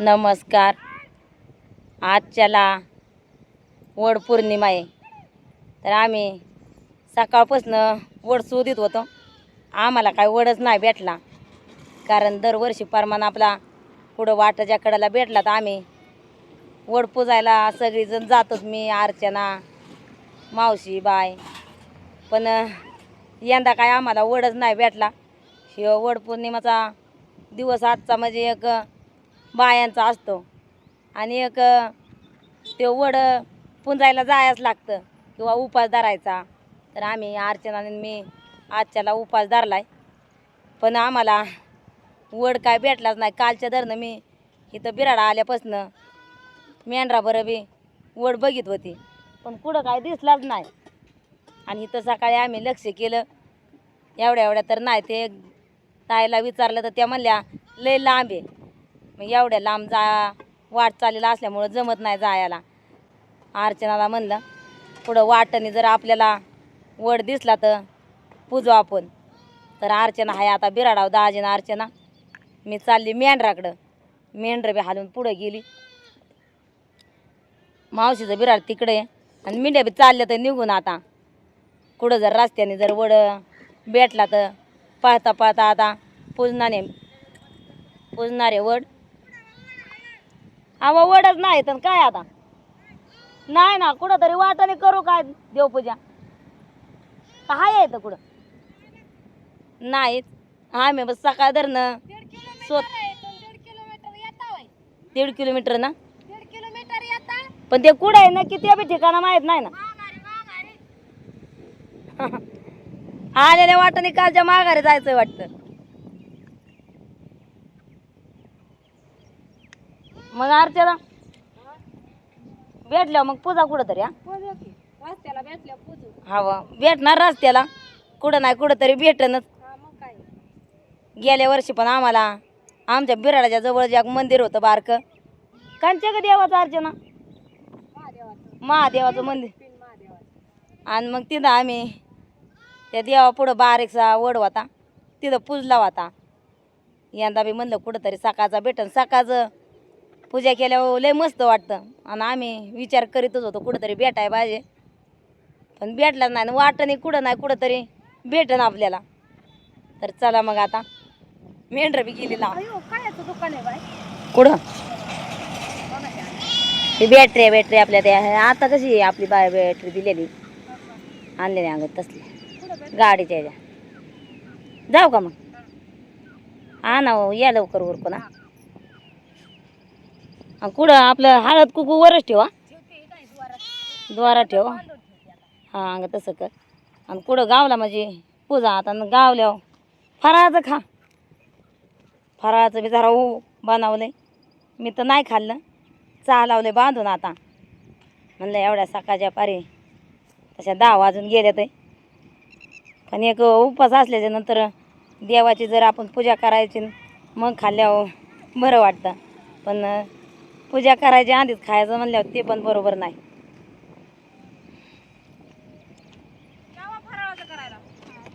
नमस्कार. आजच्याला वड पौर्णिमा आहे. तर आम्ही सकाळपासनं वड शोधित होतो. आम्हाला काय वडच नाही भेटला. कारण दरवर्षी परमान आपला पुढं वाटाच्या कडेला भेटला तर आम्ही वड पुजायला सगळीजण जातोच मी अर्चना मावशी बाय पण यंदा काय आम्हाला वडच नाही भेटला. शिव वड पौर्णिमाचा दिवस आजचा म्हणजे एक बायांचा असतो. आणि एक ते वड पुंजायला जायच लागतं किंवा उपास धरायचा. तर आम्ही अर्चनाने मी आजच्याला उपास धरलाय. पण आम्हाला वड काय भेटलाच नाही. कालच्या धरणं मी इथं बिराडा आल्यापासनं मेंढरा बरं बी वड बघित होती. पण कुठं काय दिसलाच नाही. आणि इथं सकाळी आम्ही लक्ष केलं. एवढ्या एवढ्या तर नाही ते ताईला विचारलं तर त्या म्हणल्या लय लांब आहे. मग एवढ्या लांब जा वाट चाललेला असल्यामुळं जमत नाही जायला. अर्चनाला म्हणलं पुढं वाटणी जर आपल्याला वड दिसला तर पूजू आपण. तर अर्चना आहे आता बिराडाव दाजीनं अर्चना. मी चालली मेंढराकडं. मेंढरं बी हालून पुढं गेली. मावशीचं बिराड तिकडे आणि मिंड्या बी चालल्या तर निघून आता. कुठं जर रस्त्याने जर वड भेटला तर पाहता पाहता आता पूजनाने पूजणारे वड अहो वडच नाही तर काय आता? नाही ना कुठं तरी वाटाने करू काय देवपूजा? हाय तर कुठं? नाहीच. आम्ही बस सकाळ धरणं. स्वत दीड किलोमीटर ना? पण ते कुठं आहे नक्की ते बी ठिकाणं माहीत नाही ना? आलेल्या वाटाने कालच्या माघारी जायचं वाटतं. मग अर्चना. भेटल्या मग पूजा कुठं तरी हा रस्त्याला भेटल्या पूजू. हवा. भेटणार रस्त्याला. कुठं नाही कुठं तरी भेटनच. हा मग काय? गेल्या वर्षी पण आम्हाला आमच्या बिराडाच्या जवळ जे एक मंदिर होतं बारकं. कांच्या का देवाचं अर्चना? महादेवाचं. महादेवाचं मंदिर. पिन महादेवाचं. आणि मग तिथं आम्ही त्या देवा पुढं बारीकसा वड होता. तिथं पूजला होता. यंदा बी म्हणलं कुठंतरी सकाळचा भेटन. सकाळचं पूजा केल्यावर लय मस्त वाटतं. आणि आम्ही विचार करीतच होतो कुठंतरी भेटाय पाहिजे. पण भेटलाच नाही आणि वाटणी कुठं नाही कुठंतरी भेटन आपल्याला. तर चला मग आता. मेंढर बी गेली लाव. अयो कायचं दुकान आहे बाय कुठं? ही बॅटरी आहे बॅटरी आपल्या त्या. आता कशी आहे आपली बाय बॅटरी दिलेली? आणलेली अंगत तसली. गाडीच्या जाऊ का मग? हा ना हो, या लवकर उरकून. हा. आणि कुठं आपलं हळद कुकू वरच ठेवा. द्वारा ठेव. हा अंग तसं कर. आणि कुठं गावला म्हणजे पूजा आता गावल्या गावल्यावर फराळाचं खा. फराळाचं बी जरा ऊ मी तर नाही खाल्लं. चहा लावले बांधून आता. म्हणलं एवढ्या सकाळच्या पारी तशा दहा वाजून गेल्या ते पण एक उपवास असल्याच्या नंतर देवाची जर आपण पूजा करायची मग खाल्ल्यावर बरं वाटतं. पण पूजा करायची आधीच खायचं म्हणल्यावर ते पण बरोबर नाही.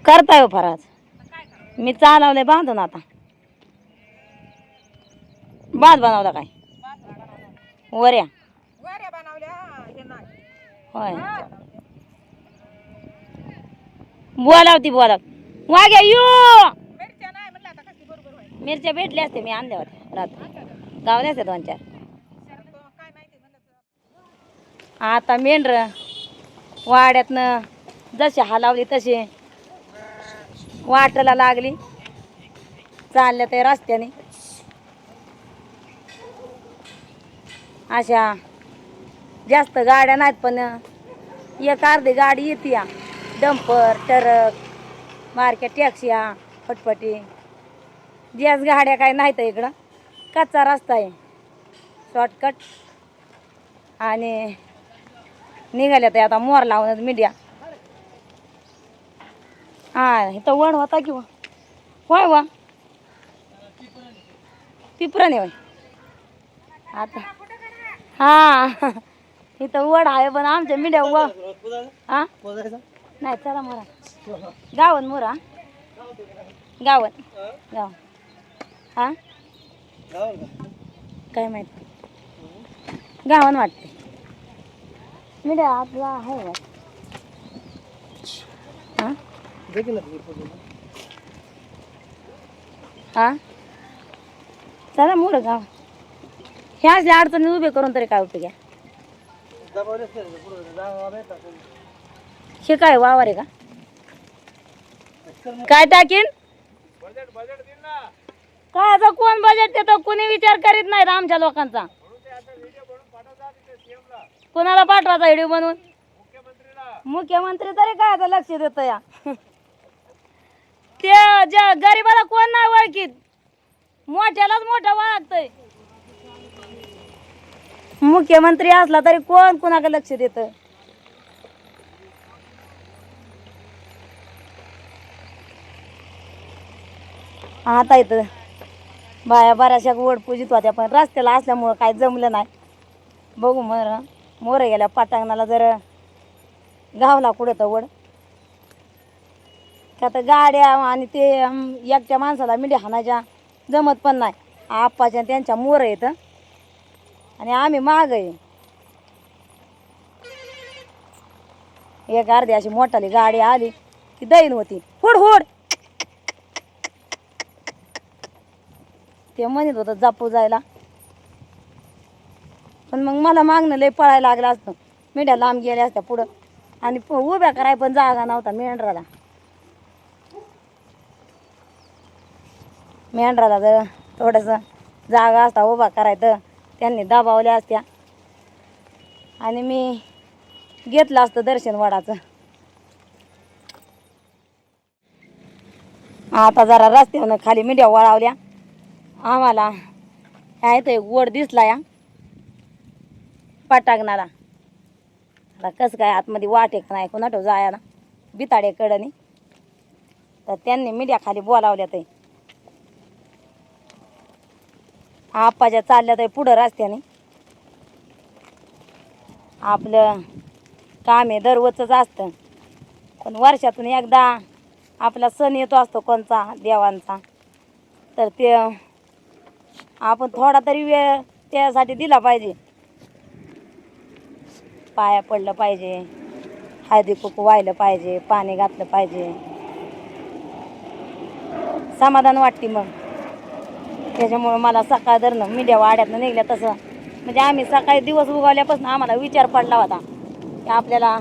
करताय हो करायचं? मी चहा लावले बांधून आता. भात बनवला काय? वऱ्या. हे नाही. होय. बोलाव ती बोलाव. वाग्या यू! मिरच्या भेटल्या असते मी आणल्या होत्या रात्री. गावल्या असत्या दोन चार काय माहिती म्हणलं आता मेंढर वाड्यातनं जसे हलावली तसे वाटायला लागली. चालल्या ते रस्त्याने. अशा जास्त गाड्या नाहीत पण एक अर्धी गाडी येते या. डंपर ट्रक मार्केट टॅक्सिया फटफटी. जास्त गाड्या काय नाहीत इकडं. कच्चा रस्ता आहे. शॉर्टकट. आणि निघाल्या ते आता मोर लावूनच मीडिया हा इथं वड होता किंवा होय वा. पिपरण होय. आता. हा. इथं वड आहे पण आमच्या मीडिया व हा? नाही चला मोरा. गावन मोरा. गावन. गाव. हा? काय माहीत. गावान वाटते मी आपला आहे. हा? हा? चला मुलं गाव ह्या असल्या अडचणी उभे करून तरी काय उपयोग आहे? हे काय वावर आहे का? काय टाकीन? काय आता कोण बजेट देतो? कोणी विचार करीत नाही आमच्या लोकांचा. कोणाला पाठवायचा व्हिडिओ बनवून? मुख्यमंत्री तरी काय आता लक्ष देत या? ते ज्या गरीबाला कोण नाही ओळखीत मोठ्यालाच मोठं ओळखतय. मुख्यमंत्री असला तरी कोण कुणाकडे लक्ष देत? आता इथं बाया बऱ्याचशा वड पूजित होत्या पण रस्त्याला असल्यामुळं काय जमलं नाही. बघू मर मोर गेल्या पाटांगणाला जर गावला कुठं तर वड. का तर गाड्या आणि ते एकट्या माणसाला मिठी हाणायच्या जमत पण नाही. आप्पाच्या त्यांच्या मोर येतं आणि आम्ही माग आहे. एक अर्धी अशी मोठाली गाडी आली की दैन होती. हुड हुड. ते म्हणत होतं जापू जायला. पण मग मला मागणं लय पळायला लागलं असतं. मेंढ्या लांब गेल्या असत्या पुढं. आणि प- उभ्या कराय पण जागा नव्हता मेंढराला. मेंढराला जर थोडंसं जागा असता उभा करायचं त्यांनी दाबावल्या असत्या. आणि मी घेतलं असतं दर्शन वडाचं. आता जरा रस्त्यावरनं खाली मिड्या वळावल्या. आम्हाला काय ते गोड दिसला या. फटाकणारा आता कसं काय आतमध्ये वाट एक नाही कोणाटो जायला बिताडे कडनी. तर त्यांनी मीडिया खाली बोलावल्या ते आप्पाच्या चालल्या तर पुढं रस्त्याने. आपलं काम हे दररोजच असतं. पण वर्षातून एकदा आपला सण येतो असतो कोणचा देवांचा. तर ते आपण थोडा तरी वेळ त्यासाठी दिला पाहिजे. पाया पडलं पाहिजे हळदी कुकू व्हायलं पाहिजे पाणी घातलं पाहिजे. समाधान वाटते मग. त्याच्यामुळं मला सकाळ धरणं मीडिया वाड्यातनं निघल्या तसं. म्हणजे आम्ही सकाळी दिवस उगवल्यापासून आम्हाला विचार पडला होता की आपल्याला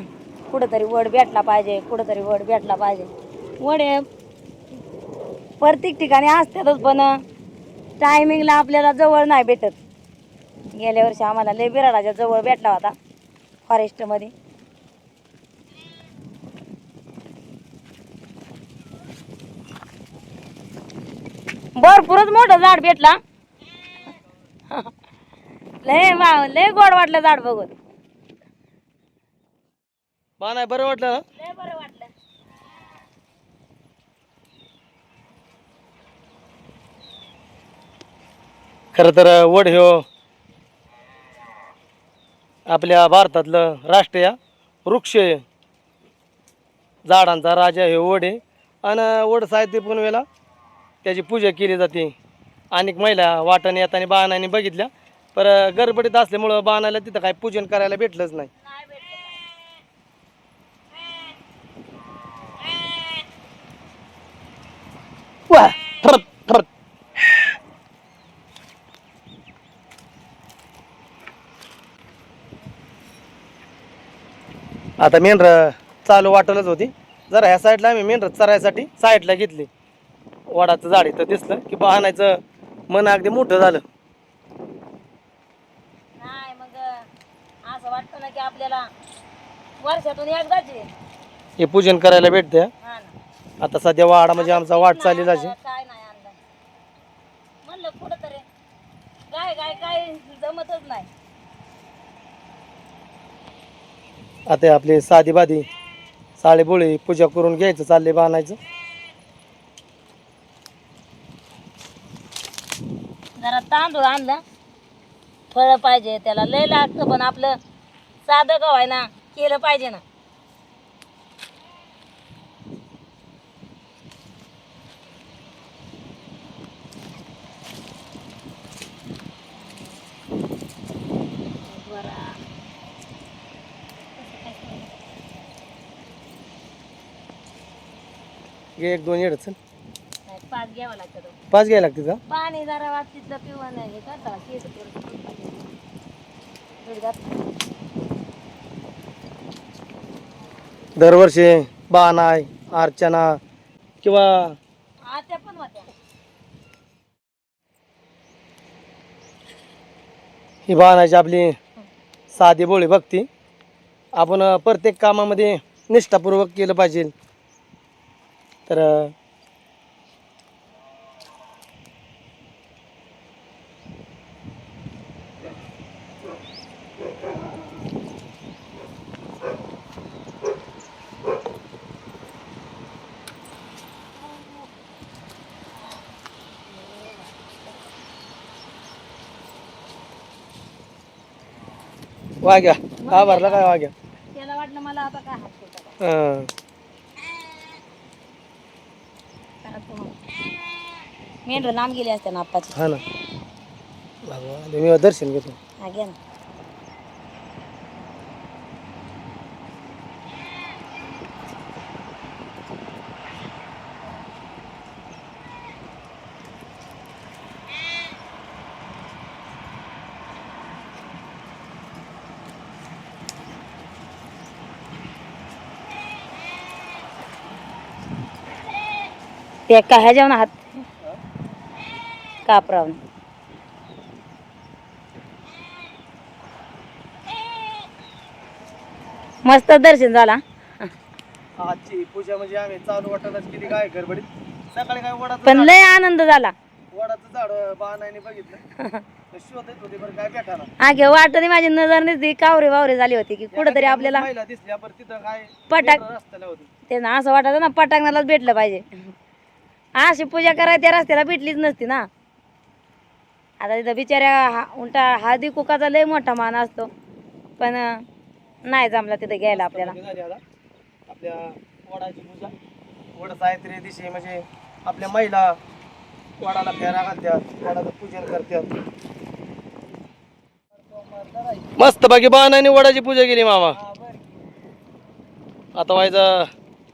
कुठंतरी वड भेटला पाहिजे कुठंतरी वड भेटला पाहिजे. वड हे प्रत्येक ठिकाणी असतातच पण टायमिंगला आपल्याला जवळ नाही भेटत. गेल्या वर्षी आम्हाला लय बिराडाच्या जवळ भेटला होता. फॉरेस्टमध्ये. भरपूरच मोठं झाड भेटला. लय वा- लय गोड वाटलं झाड बघून. बा नाही बरं वाटलं ना? लय बरं वाटलं. खरं तर वड ह्यो आपल्या भारतातलं राष्ट्रीय वृक्ष आहे. झाडांचा राजा हे वड आहे. आणि वड साहित्य पूर्णवेला त्याची पूजा केली जाते. अनेक महिला वाटाने येताना बाणाने बघितल्या. पर गडबडीत असल्यामुळं बाणाला तिथं काही पूजन करायला भेटलंच नाही नाही भेटलं वा, ठरत, ठरत. आता मेंढर चालू वाटलच होती. जरा ह्या साईडला आम्ही मेंढर चरायसाठी साईडला घेतली. वडाचं झाड इथं दिसलं की पाहण्याचं मन अगदी मोठं झालं. नाही मग असं वाटतं ना की आपल्याला वर्षातून एकदाच आहे. हे पूजन करायला भेटते. हा ना. आता सध्या वाडा म्हणजे आमचा वाट चालली जायची आणलं, काय नाही आणलं. म्हणलं कुठं तरी काय काय काय जमतच नाही. आता आपली साधी बाधी साडेबोळी पूजा करून घ्यायचं चालले बांधायचं. जरा तांदूळ आणलं. फळं पाहिजे त्याला. लय लागतं पण आपलं साधं गव्हाय ना केलं पाहिजे ना. घे एक दोन येड चल. नाही, पाच घ्यावं लागतं तो. पाच घ्यायला लागतील का? पाणी जरा वाटतीतलं पिवा नाही हे करता. घातलं. दरवर्षी बाणाय अर्चना किंवा आत्या पण होत्या. ही बाणाची आपली साधी बोळी भक्ती आपण प्रत्येक कामामध्ये निष्ठापूर्वक केलं पाहिजे. तर अं, वाघ्या हा भरला काय वाघ्या? त्याला वाटलं मला आता काय हात सुटायला. हं. कारण तो मेंढर लांब गेले असते ना आप्पाची. हा ना. भगवान मी दर्शन घेतो. हा घ्या ना. ते जेवण हात कापरावून मस्त दर्शन झाला आजची पूजा म्हणजे आम्ही चालू केली काय गडबडीत. सकाळी काय पण लय आनंद झाला. वडाचं झाड बाणाने बघितलं. तर शोधत होती बरं काय भेटायला. घे वाटत माझी नजर नसती कावरे वावरे झाली होती की कुठंतरी आपल्याला महिला दिसल्या पण तिथं काय पटाक वेगळं रस्त्याला होती. ते ना असं वाटत ना पटांगणालाच भेटलं पाहिजे. अशी पूजा करायला त्या रस्त्याला भेटलीच नसती ना. आता तिथं बिचाऱ्या हा उलटा हळदी कुकाचा लय मोठा मान असतो. पण नाही जमला तिथं घ्यायला आपल्याला. आपल्या वडाची पूजा. वड सावित्री म्हणजे आपल्या महिला वडाला फेरा घालतात वडाचं पूजन करतात. मस्त बाकी बाणाने वडाची पूजा केली मामा. आता व्हायचं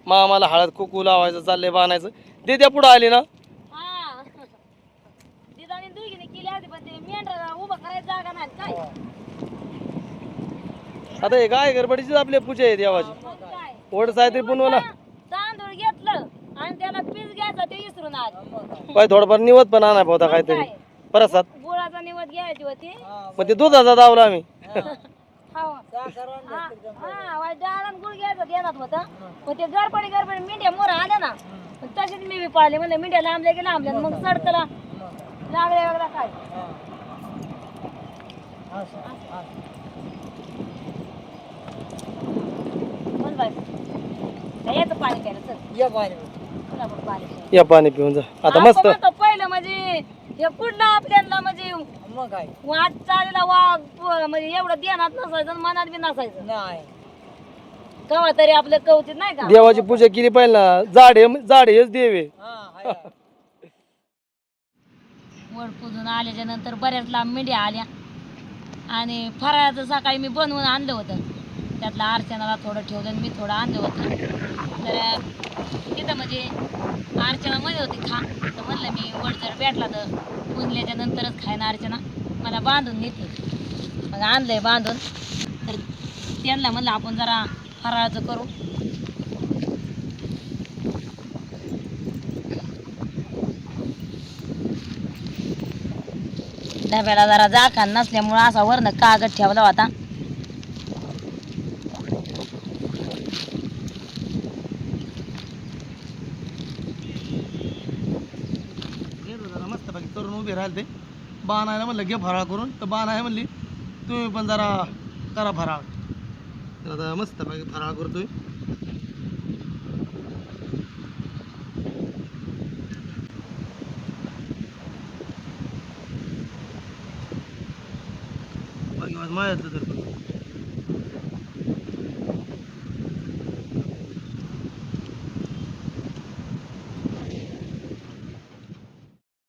मामाला हळद कुकू लावायचं चाललंय बाणायचं. दे त्या पुढं आली ना उभं करायचं जागा नाही काय आता हे काय गडबडीचीच आपली पूजा आहे देवाची. काय वड सावित्री पुनवला. तांदूळ घेतलं आणि त्याला पीस घ्यायचा ते विसरून आले. काय थोडंफार निवत पण आणाय होता काहीतरी. परसात गुळाचा निवड घ्यायची होती. मग ते दुधाचा दावला आम्ही. हा. वाय डाळ आणि गुळ घ्यायचं देण्यात होतं. पण ते गडबडी गडबडी मेंढ्या मोर आल्या ना. मग तशीच मी पाळले म्हणजे मेंढ्या लांबल्या की लांबल्या मग सडतला. लागल्या वेगळा काय बोल बाई. काय याचं पाणी प्यायला चल चला बरं पाणी प्यायला. या पाणी पिऊन जा आता मस्त पहिलं म्हणजे हे कुठलं आपल्याला म्हणजे वाट चालला वाघ म्हणजे एवढं ध्यानात नसायचं मनात बी नसायचं नाही केव्हा तरी आपलं कवचित नाही का देवाची पूजा केली पाहिजे ना झाडे झाडे हेच देवे वड पूजून आल्याच्यानंतर बऱ्याच लांब मेंढ्या आल्या. आणि फराळाचं सकाळी मी बनवून आणलं होतं. त्यातला अर्चनाला थोडं ठेवलं आणि मी थोडं आणलं होतं. तर तिथं म्हणजे अर्चना मध्ये होती खा. तर म्हणलं मी वड जर भेटला तर पुजल्याच्या नंतरच खायना अर्चना. मला बांधून नेते. मग आणलंय बांधून. तर त्यांना म्हणलं आपण जरा फराळाचं करू. डब्याला जरा जाखान नसल्यामुळं असा वरनं कागद ठेवला होता. मस्त बाकी तरुण उभे राहिले ते बाण आहे म्हणलं घे फराळ करून. तर बाण आहे म्हणली तुम्ही पण जरा करा फराळ. तर आता मस्त बाकी फराळ करतोय. बाकी माझं माझ्यातलं तर पण